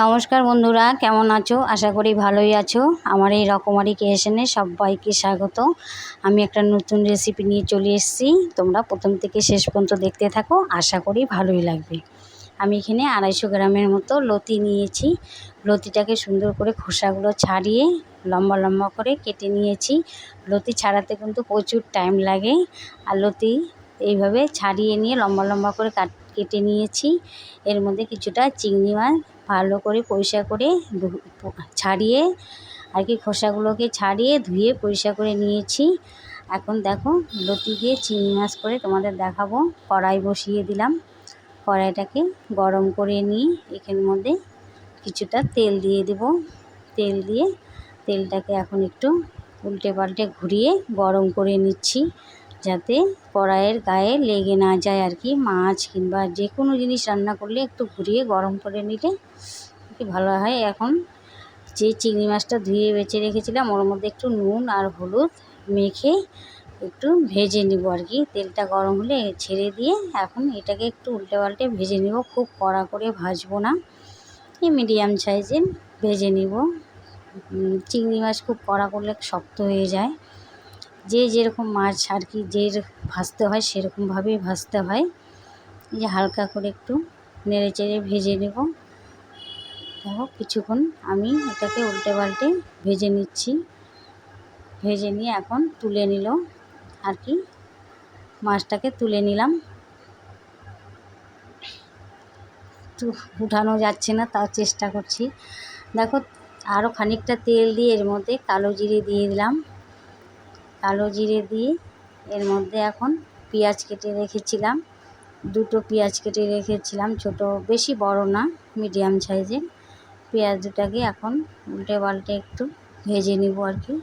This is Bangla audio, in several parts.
নমস্কার বন্ধুরা, কেমন আছো? আশা করি ভালোই আছো। আমার এই রকমারি ক্রিয়েশনে সবাইকে স্বাগত। আমি একটা নতুন রেসিপি নিয়ে চলে এসেছি। তোমরা প্রথম থেকে শেষ পর্যন্ত দেখতে থাকো, আশা করি ভালোই লাগবে। আমি এখানে আড়াইশো গ্রামের মতো লতি নিয়েছি। লতিটাকে সুন্দর করে খোসাগুলো ছাড়িয়ে লম্বা লম্বা করে কেটে নিয়েছি। লতি ছাড়াতে কিন্তু প্রচুর টাইম লাগে। আর লতি এইভাবে ছাড়িয়ে নিয়ে লম্বা লম্বা করে কাট, কেটে নিয়েছি। এর মধ্যে কিছুটা চিংড়ি মাছ ভালো করে পরিষ্কার করে ছাড়িয়ে আর কি খোসাগুলোকে ছাড়িয়ে ধুয়ে পরিষ্কার করে নিয়েছি। এখন দেখো লতি দিয়ে চিংড়ি মাছ করে তোমাদের দেখাবো। কড়াই বসিয়ে দিলাম। কড়াইটাকে গরম করে নিয়ে এখানের মধ্যে কিছুটা তেল দিয়ে দেব। তেল দিয়ে তেলটাকে এখন একটু উল্টে পাল্টে ঘুরিয়ে গরম করে নিচ্ছি। যাতে কড়াইয়ের গায়ে লেগে না যায় আর কি, মাছ কিংবা যে কোনো জিনিস রান্না করলে একটু ঘুরিয়ে গরম করে নিলে ভালো হয়। এখন যে চিংড়ি মাছটা ধুয়ে বেছে রেখেছিলাম, ওর মধ্যে একটু নুন আর হলুদ মেখে একটু ভেজে নিব আর কি। তেলটা গরম হলে ছেড়ে দিয়ে এখন এটাকে একটু উল্টে পাল্টে ভেজে নিব। খুব কড়া করে ভাজবো না, এই মিডিয়াম সাইজের ভেজে নিব। চিংড়ি মাছ খুব কড়া করলে শক্ত হয়ে যায়। যে যেরকম মাছ আর কি যে ভাজতে হয় সেরকমভাবেই ভাজতে হয়। এই যে হালকা করে একটু নেড়ে চেড়ে ভেজে নেব। দেখো কিছুক্ষণ আমি এটাকে উল্টে পাল্টে ভেজে নিচ্ছি। ভেজে নিয়ে এখন তুলে নিল আর কি, মাছটাকে তুলে নিলাম। উঠানো যাচ্ছে না, তাও চেষ্টা করছি। দেখো আরও খানিকটা তেল দিয়ে এর মধ্যে কালো জিরে দিয়ে দিলাম। কালো জিরে দিয়ে এর মধ্যে এখন পেঁয়াজ কেটে রেখেছিলাম। দুটো পেঁয়াজ কেটে রেখেছিলাম, ছোট বেশি বড় না মিডিয়াম সাইজের পেঁয়াজ দুটাকে এখন উল্টে পাল্টে একটু ভেজে নিব আর কি।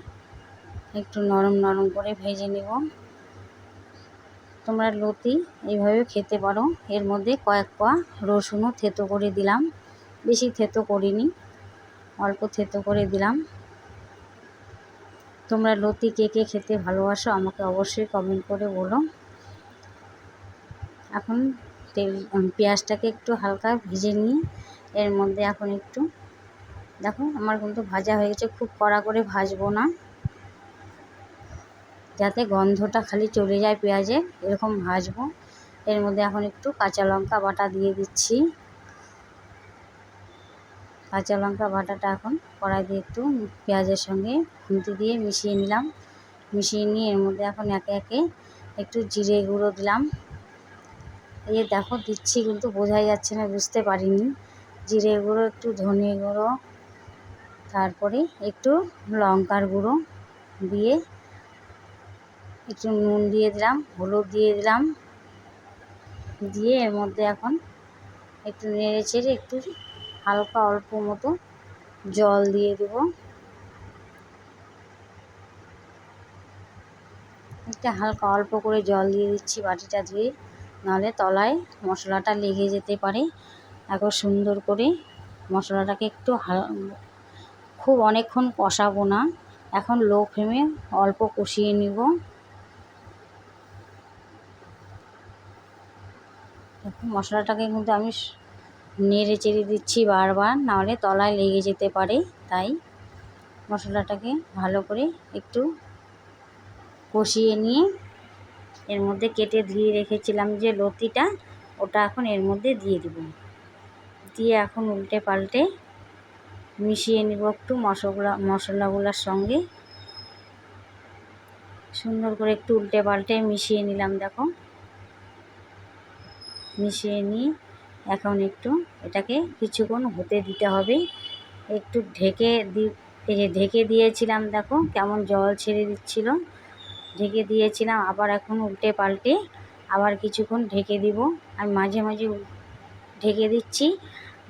একটু নরম নরম করে ভেজে নিব। তোমরা লতি এইভাবে খেতে পারো। এর মধ্যে কয়েক পা রসুনও থেতো করে দিলাম। বেশি থেতো করিনি, অল্প থেতো করে দিলাম। তোমরা লতি কে কে খেতে ভালোবাসো আমাকে অবশ্যই কমেন্ট করে বলো। এখন তেল পেঁয়াজটাকে একটু হালকা ভেজে নিয়ে এর মধ্যে এখন একটু, দেখো আমার কিন্তু ভাজা হয়ে গেছে, খুব কড়া করে ভাজবো না। যাতে গন্ধটা খালি চলে যায় পেঁয়াজে, এরকম ভাজবো। এর মধ্যে এখন একটু কাঁচা লঙ্কা বাটা দিয়ে দিচ্ছি। কাঁচা লঙ্কা বাটাটা এখন কড়াই দিয়ে একটু পেঁয়াজের সঙ্গে খুন্তি দিয়ে মিশিয়ে নিলাম। মিশিয়ে নিয়ে এর মধ্যে এখন একে একে একটু জিরে গুঁড়ো দিলাম। এই দেখো, দিচ্ছি কিন্তু বোঝাই যাচ্ছে না, বুঝতে পারিনি। জিরে গুঁড়ো, একটু ধনে গুঁড়ো, তারপরে একটু লঙ্কার গুঁড়ো দিয়ে একটু নুন দিয়ে দিলাম, হলুদ দিয়ে দিলাম। দিয়ে এর মধ্যে এখন একটু নেড়ে চেড়ে একটু হালকা অল্প মতো জল দিয়ে দেব। একটা হালকা অল্প করে জল দিয়ে দিচ্ছি বাটিটা ধুয়ে, নাহলে তলায় মশলাটা লেগে যেতে পারে। এখন সুন্দর করে মশলাটাকে একটু খুব অনেকক্ষণ কষাবো না। এখন লো ফ্লেমে অল্প কষিয়ে নিব। মশলাটাকে কিন্তু আমি নেড়ে চেড়ে দিচ্ছি বারবার, নাহলে তলায় লেগে যেতে পারে, তাই মশলাটাকে ভালো করে একটু কষিয়ে নিয়ে এর মধ্যে কেটে ধুয়ে রেখেছিলাম যে লতিটা, ওটা এখন এর মধ্যে দিয়ে দেব। দিয়ে এখন উল্টে পাল্টে মিশিয়ে নিব একটু মশলা মশলাগুলোর সঙ্গে। সুন্দর করে একটু উল্টে পাল্টে মিশিয়ে নিলাম, দেখো। মিশিয়ে নিয়ে এখন একটু এটাকে কিছুক্ষণ হতে দিতে হবে। একটু ঢেকে দি, এই যে ঢেকে দিয়েছিলাম, দেখো কেমন জল ছেড়ে দিচ্ছিল। ঢেকে দিয়েছিলাম, আবার এখন উল্টে পাল্টে আবার কিছুক্ষণ ঢেকে দিব। আমি মাঝে মাঝে ঢেকে দিচ্ছি,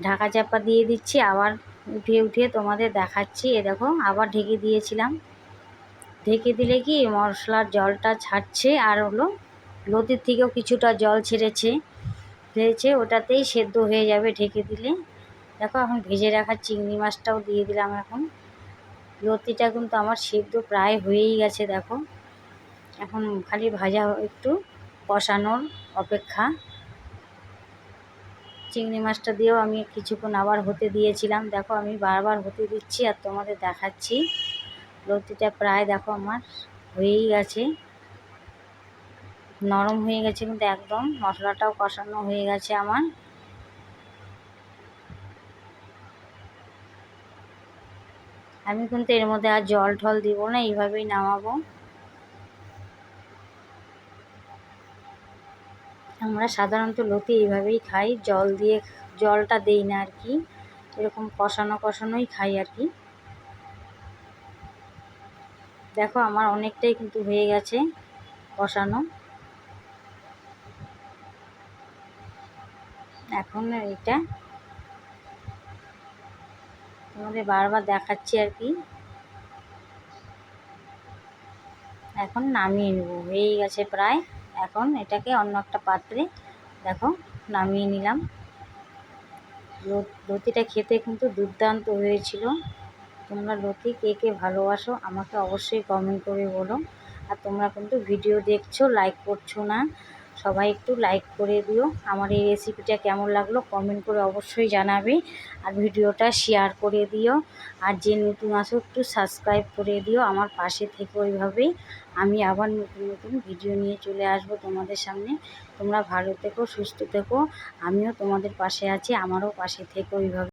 ঢাকা চাপা দিয়ে দিচ্ছি, আবার উঠিয়ে উঠিয়ে তোমাদের দেখাচ্ছি। এ দেখো, আবার ঢেকে দিয়েছিলাম। ঢেকে দিলে কি মশলার জলটা ছাড়ছে, আর হলো লতির থেকেও কিছুটা জল ছেড়েছে। হয়েছে ওটাতেই সেদ্ধ হয়ে যাবে ঢেকে দিলে। দেখো, এখন ভেজে রাখা চিংড়ি মাছটাও দিয়ে দিলাম এখন। লতিটা কিন্তু আমার সেদ্ধ প্রায় হয়েই গেছে, দেখো। এখন খালি ভাজা একটু কষানোর অপেক্ষা। চিংড়ি মাছটা দিয়েও আমি কিছুক্ষণ আবার হতে দিয়েছিলাম। দেখো, আমি বারবার হতে দিচ্ছি আর তোমাদের দেখাচ্ছি। লতিটা প্রায়, দেখো, আমার হয়েই গেছে। নরম হয়ে গেছে কিন্তু একদম। মশলাটাও কষানো হয়ে গেছে আমার। আমি কিন্তু এর মধ্যে আর জল ঠল দিব না, এইভাবেই নামাবো। আমরা সাধারণত লতি এইভাবেই খাই, জল দিয়ে জলটা দেই না আর কি। এরকম কষানো কষানোই খাই আর কি। দেখো আমার অনেকটাই কিন্তু হয়ে গেছে কষানো। এখন এটা তোমাদের বারবার দেখাচ্ছি আর কি। এখন নামিয়ে নেব, হয়েই গেছে প্রায়। এখন এটাকে অন্য একটা পাত্রে, দেখো, নামিয়ে নিলাম। লতিটা খেতে কিন্তু দুর্দান্ত হয়েছিল। তোমরা লতি কে কে ভালোবাসো আমাকে অবশ্যই কমেন্ট করে বলো। আর তোমরা কিন্তু ভিডিও দেখছ লাইক করছ না। সবাই একটু লাইক করে দিও। আমার এই রেসিপিটা কেমন লাগল কমেন্ট করে অবশ্যই জানাবে আর ভিডিওটা শেয়ার করে দিও। আর যে নতুন আসো একটু সাবস্ক্রাইব করে দিও আমার পাশে থেকে ওইভাবেই আমি আবার নতুন নতুন ভিডিও নিয়ে চলে আসব তোমাদের সামনে। তোমরা ভালো থেকো, সুস্থ থেকো। আমিও তোমাদের পাশে আছি, আমারও পাশে থেকো ওইভাবে।